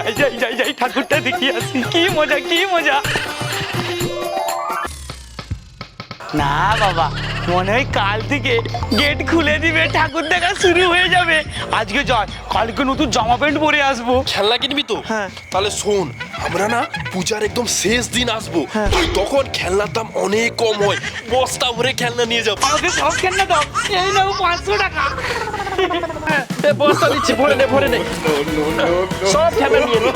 যাই যাই যাই যাই ঠাকুরটা দেখি আসি। কি মজা কি মজা। না বাবা মনে হয় কাল থেকে গেট খুলে দিবে ঠাকুর দেখা শুরু হয়ে যাবে। আজকে জয় কালকে নতুন জামা প্যান্ট পরে আসব। খেলনা কিনবি তো? হ্যাঁ। তাহলে শোন আমরা না পূজার একদম শেষ দিন আসব। হ্যাঁ। তখন খেলনার দাম অনেক কম হয়। বস্তা ভরে খেলনা নিয়ে যাব। আমাকে সব খেলনা দাও। এই নাও পাঁচশো টাকা। বস্তা দিচ্ছি ভরে নে ভরে নে। সব খেলনা নিয়ে নে।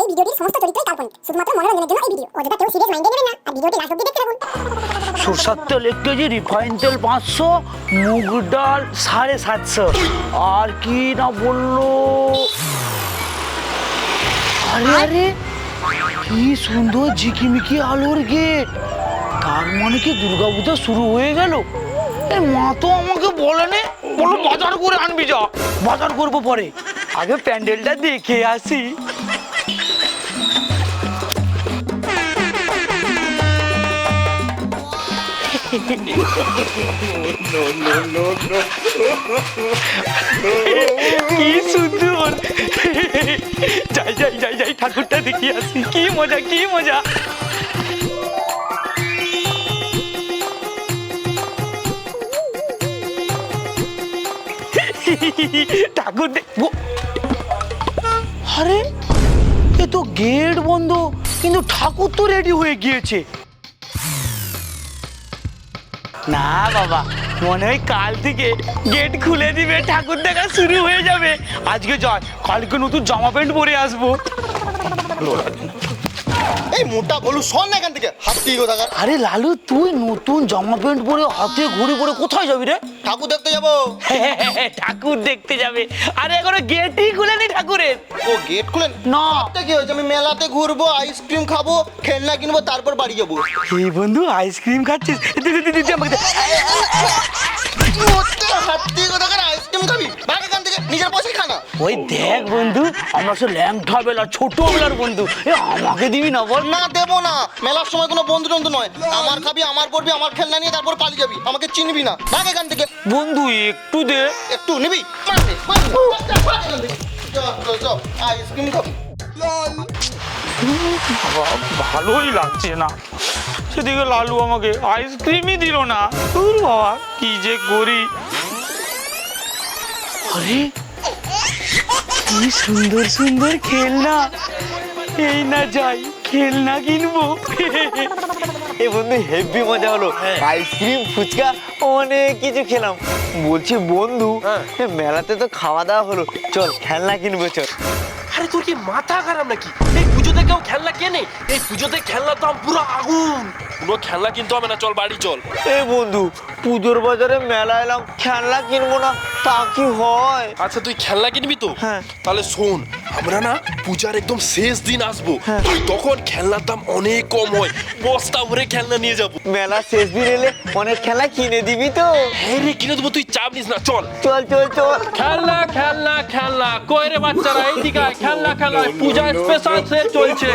এই ভিডিওটির সমস্ত চরিত্রই কাল্পনিক শুধুমাত্র মনোরঞ্জনের জন্য এই ভিডিও। অযথা কেউ সিরিয়াস মাইন্ডে নেবেন না আর ভিডিওটি লাস্ট দেখতে থাকুন। সরষার তেল এক কেজি রিফাইন তেল পাঁচশো মুগ ডাল সাড়ে সাতশো। আর কি না বলল? আরে আরে কি সুন্দর ঝিকিমিকি আলোর গেট। তার মানে কি দুর্গাপূজা শুরু হয়ে গেল। মা তো আমাকে বলেনি বলো বাজার করে আনবি যা। বাজার করব পরে। আগে প্যান্ডেলটা দেখে আসি। কি সুন্দর যাই যাই যাই যাই, ঠাকুরটা দেখি আসি। কি মজা কি মজা। ঠাকুর আরে এ তো গেট বন্ধ কিন্তু ঠাকুর তো রেডি হয়ে গিয়েছে। না বাবা মনে হয় কাল থেকে গেট খুলে দিবে ঠাকুর দেখা শুরু হয়ে যাবে। আজকে জয় কালকে নতুন জামা প্যান্ট পরে আসব। এই মোটা বলু শোন না এখান থেকে হাত কোথাকার আরে লালু তুই নতুন জামা প্যান্ট পরে হাতে ঘুরে পরে কোথায় যাবি রে? ঠাকুর দেখতে যাব ঠাকুর দেখতে যাবে আরে এখনও গেটই খুলেনি ঠাকুরের ও গেট খুলেন না। কি হয়েছে আমি মেলাতে ঘুরবো আইসক্রিম খাব খেলনা কিনবো তারপর বাড়ি যাব এই বন্ধু আইসক্রিম খাচ্ছিস দে, দে, দে, দে, দে, আমাকে হাত কোথাকার আইসক্রিম খাবি ভাগ থেকে নিজের পয়সায় খানা ওই দেখ বন্ধু আমরা সে বেলা বন্ধু। এ আমাকে দিবি না বল? না দেবো না। মেলার সময় কোনো বন্ধু টন্ধু নয়। আমার খাবি আমার পড়বি আমার খেলনা নিয়ে তারপর পালিয়ে যাবি। আমাকে চিনবি না। ভাগ এখান থেকে। বন্ধু একটু দে। একটু নিবি? আইসক্রিম খাবি ভালোই লাগছে না। সেদিকে লালু আমাকে আইসক্রিমই দিল না। দূর বাবা কি যে করি। আরে কি সুন্দর সুন্দর খেলনা। এই না যাই খেলনা কিনবো। এ বন্ধু হেভি মজা হলো। আইসক্রিম ফুচকা অনেক কিছু খেলাম। বলছি বন্ধু এ মেলাতে তো খাওয়া দাওয়া হলো। চল খেলনা কিনবো চল। আরে তোর কি মাথা খারাপ নাকি? এই পুজোতে কেউ খেলনা কেনে এই পুজোতে খেলনার দাম পুরো আগুন। কোনো খেলনা কিনতে হবে না চল বাড়ি চল। এ বন্ধু পুজোর বাজারে মেলা এলাম খেলনা কিনবো না তা কি হয়? আচ্ছা তুই খেলনা কিনবি তো? হ্যাঁ। তাহলে শোন আমরা না পূজার একদম শেষ দিন আসব। হ্যাঁ। তখন খেলনার দাম অনেক কম হয়। বস্তা ভরে খেলনা নিয়ে যাব। মেলা শেষ দিন এলে অনেক খেলনা কিনে দিবি তো। হ্যাঁ রে কিনে দেবো তুই চাপ নিস না চল। চল চল চল। খেলনা খেলনা খেলনা কই রে বাচ্চারা এইদিকে আয়, খেলনা খেলনা পূজা স্পেশাল সেল চলছে।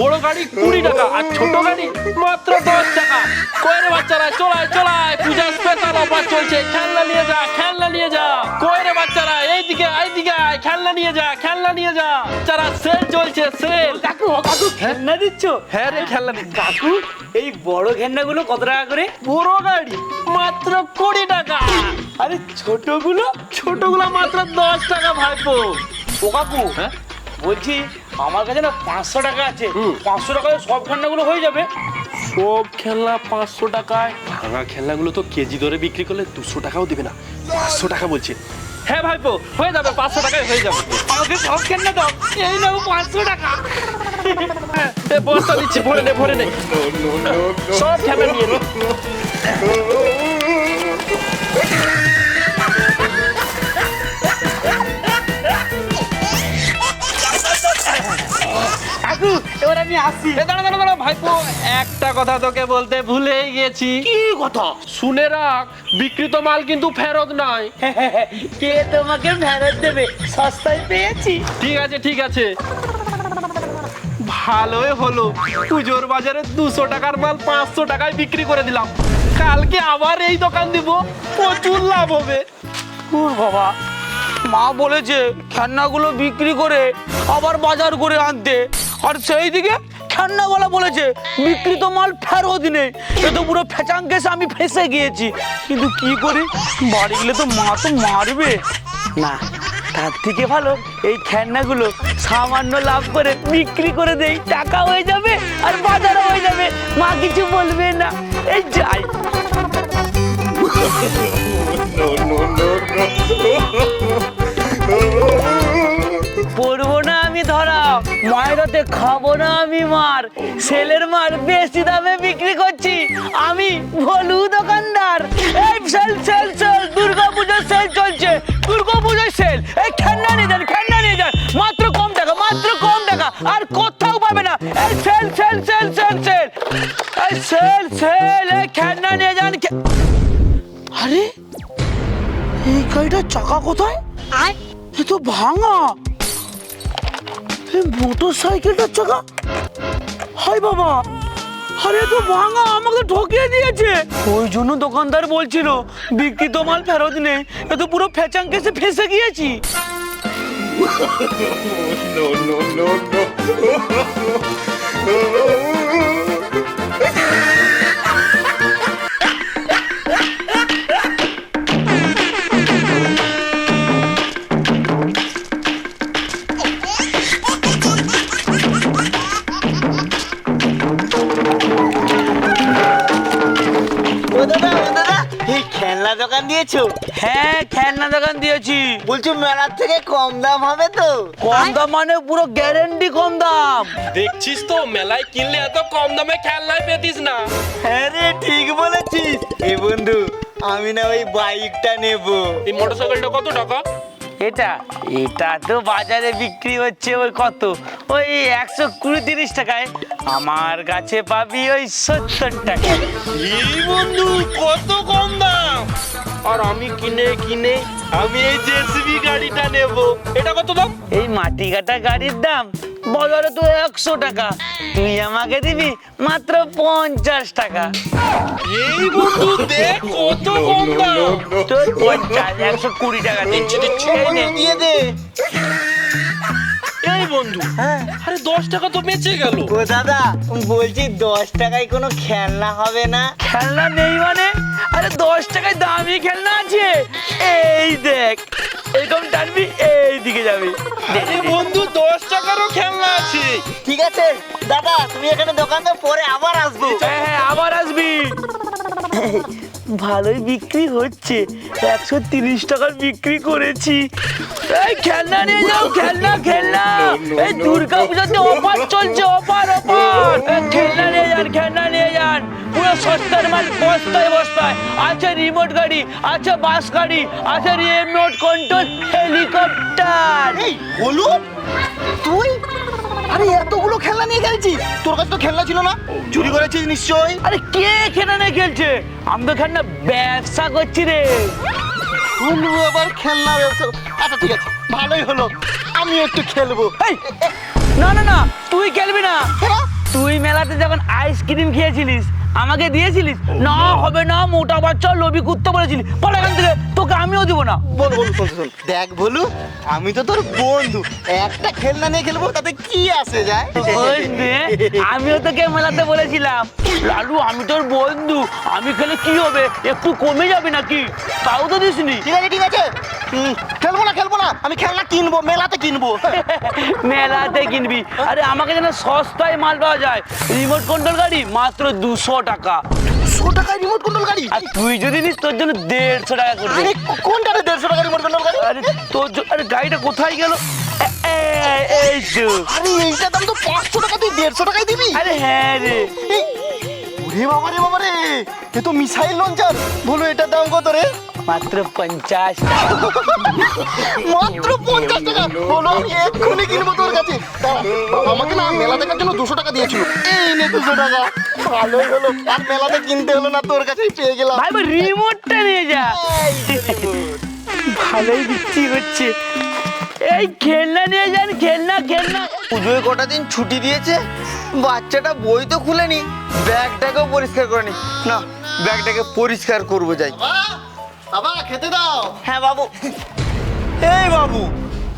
বড় গাড়ি কুড়ি টাকা আর ছোট গাড়ি মাত্র দশ টাকা। কই রে বাচ্চারা চলায় চলায় পূজা স্পেশাল অফার চলছে। খেলনা নিয়ে যা খেলনা নিয়ে যা। কই রে বাচ্চারা এইদিকে এইদিকে আয়। খেলনা নিয়ে যা খেলনা নিয়ে যা। যারা সেল চলছে সেল। কাকু ও কাকু খেলনা দিচ্ছ? হ্যাঁ রে খেলনা দিচ্ছি। কাকু এই বড় খেলনাগুলো কত টাকা করে? বড় গাড়ি মাত্র কুড়ি টাকা। আরে ছোটগুলো? ছোটগুলো মাত্র দশ টাকা ভাইপো। ও কাকু হ্যাঁ? বলছি আমার কাছে না পাঁচশো টাকা আছে। পাঁচশো টাকায় সব খেলনাগুলো হয়ে যাবে। সব খেলনা পাঁচশো টাকায়। ভাঙা খেলনাগুলো তো কেজি দরে বিক্রি করলে দুশো টাকাও দেবে না। পাঁচশো টাকা বলছে। হ্যাঁ ভাইপো হয়ে যাবে পাঁচশো টাকায় হয়ে যাবে। আমাকে সব খেলনা দাও এই নাও পাঁচশো টাকা। বস্তা দিচ্ছি ভরে নে ভরে নে। সব খেলনা আমি আসি এ দাঁড়া দাঁড়া দাঁড়া ভাইপো একটা কথা তোকে বলতে ভুলেই গেছি। কি কথা? শুনে রাখ বিক্রিত মাল কিন্তু ফেরত নাই। কে তোমাকে ফেরত দেবে? সস্তায় পেয়েছি। ঠিক আছে ঠিক আছে। ভালোই হলো। পুজোর বাজারে দুশো টাকার মাল পাঁচশো টাকায় বিক্রি করে দিলাম। কালকে আবার এই দোকান দিব। প্রচুর লাভ হবে। বাবা। মা বলেছে খেলনাগুলো বিক্রি করে আবার বাজার করে আনতে। আর সেই দিকে খেলনাওয়ালা বলেছে বিক্রিত মাল ফেরত নেই এ তো পুরো ফেচাং কেসে আমি ফেসে গিয়েছি। কিন্তু কি করি? বাড়ি গেলে তো মা তো মারবে। না তার থেকে ভালো এই খেলনাগুলো সামান্য লাভ করে বিক্রি করে দেই টাকা হয়ে যাবে আর বাজার হয়ে যাবে। মা কিছু বলবে না। এই যাই। পড়ব আমি ধরা মায়েরাতে খাব না আমি মার। সেলের মার বেশি দামে বিক্রি করছি। আমি ভলু দোকানদার। এই সেল সেল সেল দুর্গা পুজোর সেল চলছে। দুর্গা পুজোর সেল। এই খেলনা নিয়ে যান খেলনা নিয়ে যান। মাত্র কম টাকা মাত্র কম টাকা। আর কোথাও পাবে না। এই sale sale sale sale sale. এই সেল সেল এই খেলনা নিয়ে যান। আরে এই গাড়িটার চাকা কোথায়? এ তো ভাঙা। মোটর সাইকেলটার চাকা হাই বাবা আরে তো ভাঙা আমাকে ঠকিয়ে দিয়েছে ওই জন্য দোকানদার বলছিল বিক্রিত মাল ফেরত নেই এ পুরো ফেচাং কেসে ফেসে গিয়েছি ও খেলনা দোকান দিয়েছ? হ্যাঁ খেলনা দোকান দিয়েছি। বলছো মেলার থেকে কম দাম হবে তো। কম দাম মানে পুরো গ্যারেন্টি কম দাম। দেখছিস তো মেলায় কিনলে এত কম দামে খেলনাই পেতিস না। হ্যাঁ রে ঠিক বলেছিস। এ বন্ধু আমি না ওই বাইকটা নেব। এই মোটরসাইকেলটা কত টাকা? এটা এটা তো বাজারে বিক্রি হচ্ছে ওই কত? ওই একশো কুড়ি তিরিশ টাকায়। আমার কাছে পাবি ওই সত্তর টাকা এই বন্ধু কত কম দাম? আর আমি কিনে কিনে আমি এই জেসিবি গাড়িটা নেব। এটা কত দাম? এই মাটি কাটা গাড়ির দাম। বাজারে তো একশো টাকা। তুই আমাকে দিবি মাত্র পঞ্চাশ টাকা। এই বন্ধু দেখ কত কম দাম। তোর পঞ্চাশ একশো কুড়ি টাকা দিচ্ছি দিচ্ছি। দিয়ে দে। এই বন্ধু আরে দশ টাকা তো বেঁচে গেল। ও দাদা বলছি দশ টাকায় কোনো খেলনা হবে না। খেলনা নেই মানে? আরে দশ টাকায় দামি খেলনা আছে। এই দেখ। এরকম টানবি এই দিকে যাবি আরে বন্ধু দশ টাকারও খেলনা আছে। ঠিক আছে দাদা তুমি এখানে দোকানে পরে আবার আসব। হ্যাঁ হ্যাঁ আবার আসবি ভালোই বিক্রি হচ্ছে। একশো তিরিশ টাকার বিক্রি করেছি। এই খেলনা নিয়ে যাও, খেলনা খেলনা। এই দুর্গা পুজোতে অফার চলছে, অফার অফার। খেলনা নিয়ে যান, খেলনা নিয়ে যান। পুরো সস্তার মাল বস্তায় বস্তায়। আছে রিমোট গাড়ি, আছে বাস গাড়ি, আছে রিমোট কন্ট্রোল হেলিকপ্টার বলু তুই আরে এতগুলো খেলনা নিয়ে গেছিস তোর কাছে তো খেলনা ছিল না? চুরি করেছিস নিশ্চয়ই? আরে কে খেলনা নিয়ে খেলছে? আমি তো খেলনা ব্যবসা করছি রে। বলু আবার খেলনা ব্যবসা আচ্ছা ঠিক আছে ভালোই হলো। আমি একটু খেলব। না না না তুই খেলবি না। তুই মেলাতে যখন আইসক্রিম খেয়েছিলিস আমাকে দিয়েছিলিস না হবে না মোটা বাচ্চা লবি কুত্তে বলেছিলি। পরে এখান থেকে। তোকে আমিও দিব না। বল বল শোন শোন। দেখ বলু আমি তো তোর বন্ধু। একটা খেলনা নিয়ে খেলব তাতে কি আসে যায়? আমিও তোকে মেলাতে বলেছিলাম। লালু আমি তোর বন্ধু। আমি খেলে কি হবে? একটু কমে যাবে নাকি? তাও তো দিসনি। ঠিক আছে ঠিক আছে। খেলব না খেলব না। আমি খেলনা কিনবো মেলাতে কিনবো। মেলাতে কিনবি। আরে আমাকে যেন সস্তায় মাল পাওয়া যায়। রিমোট কন্ট্রোল গাড়ি মাত্র দুশো টাকা। দুশো টাকায় রিমোট কন্ট্রোল গাড়ি? আর তুই যদি নিস তোর জন্য দেড়শো টাকা করবে আরে কোনটাতে দেড়শো টাকা রিমোট কন্ট্রোল গাড়ি? আরে তোর জ- আরে গাড়িটা কোথায় গেল? এই তো আরে এইটার দাম তো পাঁচশো টাকা তুই দেড়শো টাকায় দিবি? আরে হ্যাঁ রে। এই, বাবা রে বাবা রে এ তো মিসাইল লঞ্চার বলো এটার দাম কত রে? মাত্র পঞ্চাশ। মাত্র পঞ্চাশ টাকা। বলো আমি এক্ষুনি কিনবো তোর কাছে। আমাকে না মেলা দেখার জন্য দুশো টাকা দিয়েছিল। এই নে দুশো টাকা। ভালোই হলো। আর মেলাতে কিনতে হলো না তোর কাছেই পেয়ে গেলাম। ভাই ভাই রিমোটটা নিয়ে যা। ভালোই বিক্রি হচ্ছে এই খেলনা নিয়ে যান খেলনা খেলনা। পুজোয় কটা দিন ছুটি দিয়েছে? বাচ্চাটা বই তো খুলেনি। ব্যাগটাকেও পরিষ্কার করেনি। না ব্যাগটাকে পরিষ্কার করব যাই। বাবা, বাবা খেতে দাও। হ্যাঁ বাবু। এই বাবু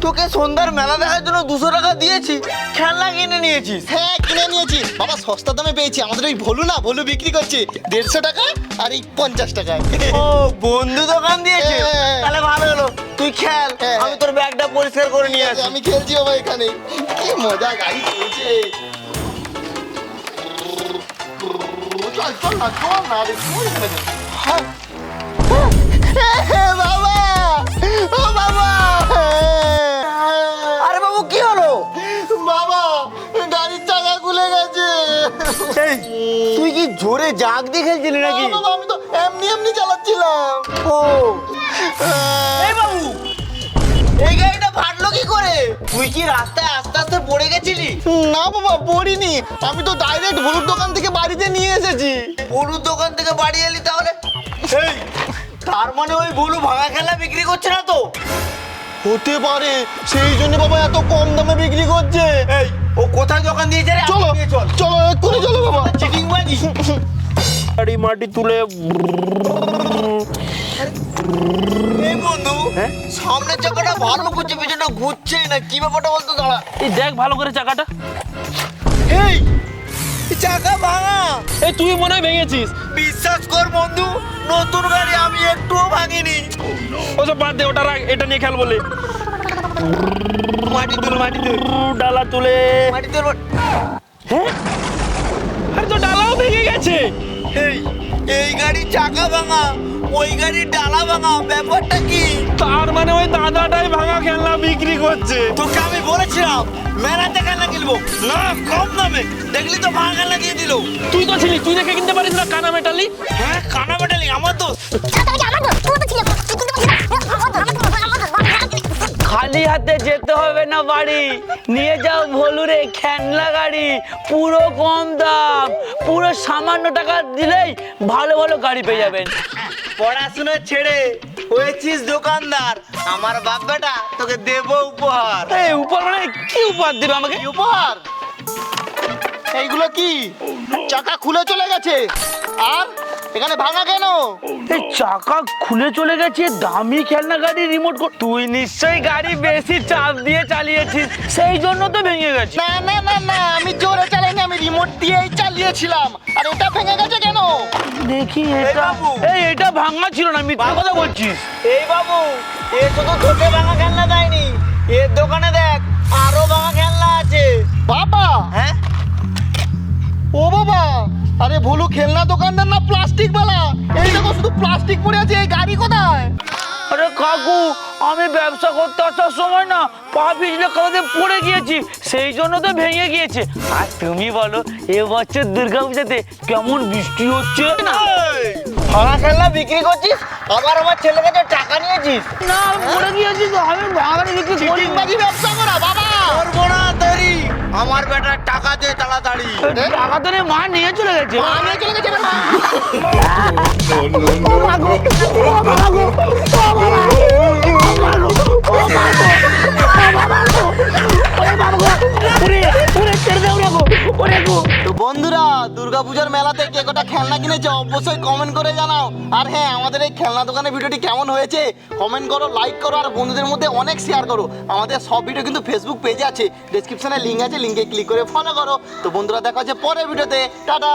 তোকে সন্ধ্যার মেলা দেখার জন্য দুশো টাকা দিয়েছি। খেলনা কিনে নিয়েছিস হ্যাঁ কিনে নিয়েছি। বাবা সস্তা দামে পেয়েছি। আমাদের ওই ভলু না ভলু বিক্রি করছে। দেড়শো টাকা আর এই পঞ্চাশ টাকায় ও বন্ধু দোকান দিয়েছে? হ্যাঁ। তাহলে ভালো হলো। তুই খেল। হ্যাঁ, আমি তোর ব্যাগটা পরিষ্কার করে নিয়ে আসি। আমি খেলছি বাবা এখানে। কি মজা গাড়ি চলছে। চল চল না চল না রে চল এখানে? চল। হ্যাঁ। এ, বাবা! ও বাবা! এই তুই কি জোরে জাগ দিয়ে খেলছিলি নাকি? বাবা আমি তো এমনি এমনি চালাচ্ছিলাম। ও। এই বাবু। এই গাড়িটা ফাটলো কি করে? তুই কি রাস্তায় আস্তে আস্তে পড়ে গেছিলি? না বাবা পড়িনি। আমি তো ডাইরেক্ট হলুদ দোকান থেকে বাড়িতে নিয়ে এসেছি। হলুদ দোকান থেকে বাড়ি এলি তাহলে? এই। তার মানে ওই বলু ভাঙা খেলা বিক্রি করছে না তো? হতে পারে সেই জন্য বাবা এত কম দামে বিক্রি করছে। এই। ও কোথায় দোকান দিয়েছে রে? চলো চল। চলো এক্ষুনি চলো বাবা। চিটিং বাজি। গাড়ি মাটি তুলে এই বন্ধু সামনের চাকাটা ভালো করছে পেছনটা ঘুরছে না। কি ব্যাপারটা বলতো দাঁড়া? এই দেখ ভালো করে চাকাটা। এই চাকা ভাঙা। এই তুই মনে হয় ভেঙেছিস। বিশ্বাস কর বন্ধু নতুন গাড়ি আমি একটুও ভাঙিনি। ওসব বাদ দে ওটা রাখ এটা নিয়ে খেল বলে। মাটি তুল মাটি তুল। ডালা তুলে। মাটি তুল হ্যাঁ? আরে তো ডালাও ভেঙে গেছে। এই এই গাড়ি চাকা ভাঙা ওই গাড়ির ডালা ভাঙা ব্যাপারটা কি? তার মানে ওই দাদাটাই ভাঙা খেলনা বিক্রি করছে। তোকে আমি বলেছিলাম মেলাতে খেলনা কিনবো। না কম দামে। দেখলি তো ভাঙা খেলনা দিয়ে দিল। তুই তো ছিলি তুই দেখে কিনতে পারিস না কানা মেটালি। হ্যাঁ কানা বেটালি আমার তো হাতে যেতে হবে না বাড়ি। নিয়ে যাও ভলুরে খেলনা গাড়ি পুরো কম দাম। পুরো সামান্য টাকা দিলেই ভালো ভালো গাড়ি পেয়ে যাবেন। পড়াশোনা ছেড়ে হয়েছিস দোকানদার। আমার বাপ বেটা তোকে দেব উপহার। এই উপর মানে কি উপহার দেবে আমাকে? উপহার? এইগুলো কি? চাকা খুলে চলে গেছে। আর এখানে ভাঙা কেন? এই চাকা খুলে চলে গেছে দামি খেলনা গাড়ি রিমোট তুই নিশ্চয়ই গাড়ি বেশি চাপ দিয়ে চালিয়েছিস সেই জন্য তো ভেঙে গেছে। না না না না আমি জোরে চালাইনি আমি রিমোট দিয়েই চালিয়েছিলাম। আর এটা ভেঙে গেছে কেন? দেখি এটা এই এটা ভাঙা ছিল না মিথ্যা কথা বলছিস। এই বাবু এ শুধু তোকে ভাঙা খেলনা দেয়নি এর দোকানে দেখ আরও ভাঙা খেলনা আছে। বাবা! হ্যাঁ? ও বাবা! আরে ভুলু খেলনা দোকানদার না প্লাস্টিক বালা? এই দেখো শুধু প্লাস্টিক পড়ে আছে এই গাড়ি কোথায়? আরে কাকু আমি ব্যবসা করতে আসার সময় না পা পিছলে কাউকে পড়ে গিয়েছি সেই জন্য তো ভেঙে গিয়েছে। আর তুমি বলো এবছর দুর্গা পূজাতে কেমন বৃষ্টি হচ্ছে? না ভাঙা খেলনা বিক্রি করছিস আবার আমার ছেলে কাছে টাকা নিয়েছিস? না পড়ে গিয়েছি তো আমি ভাঙানি বিক্রি করি ব্যবসা করা বাবা! করব না দেরি। আমার বেটার টাকা দে তাড়াতাড়ি টাকা তো মা নিয়ে চলে গেছে আমি চলে গেছি তো বন্ধুরা, দুর্গাপূজার মেলাতে কে কটা খেলনা কিনেছে অবশ্যই কমেন্ট করে জানাও। আর হ্যাঁ আমাদের এই খেলনা দোকানে ভিডিওটি কেমন হয়েছে কমেন্ট করো লাইক করো, আর বন্ধুদের মধ্যে অনেক শেয়ার করো। আমাদের সব ভিডিও কিন্তু ফেসবুক পেজে আছে ডেসক্রিপশনে লিঙ্ক আছে লিঙ্কে ক্লিক করে ফলো করো। তো বন্ধুরা, দেখা হচ্ছে পরের ভিডিওতে। টাটা!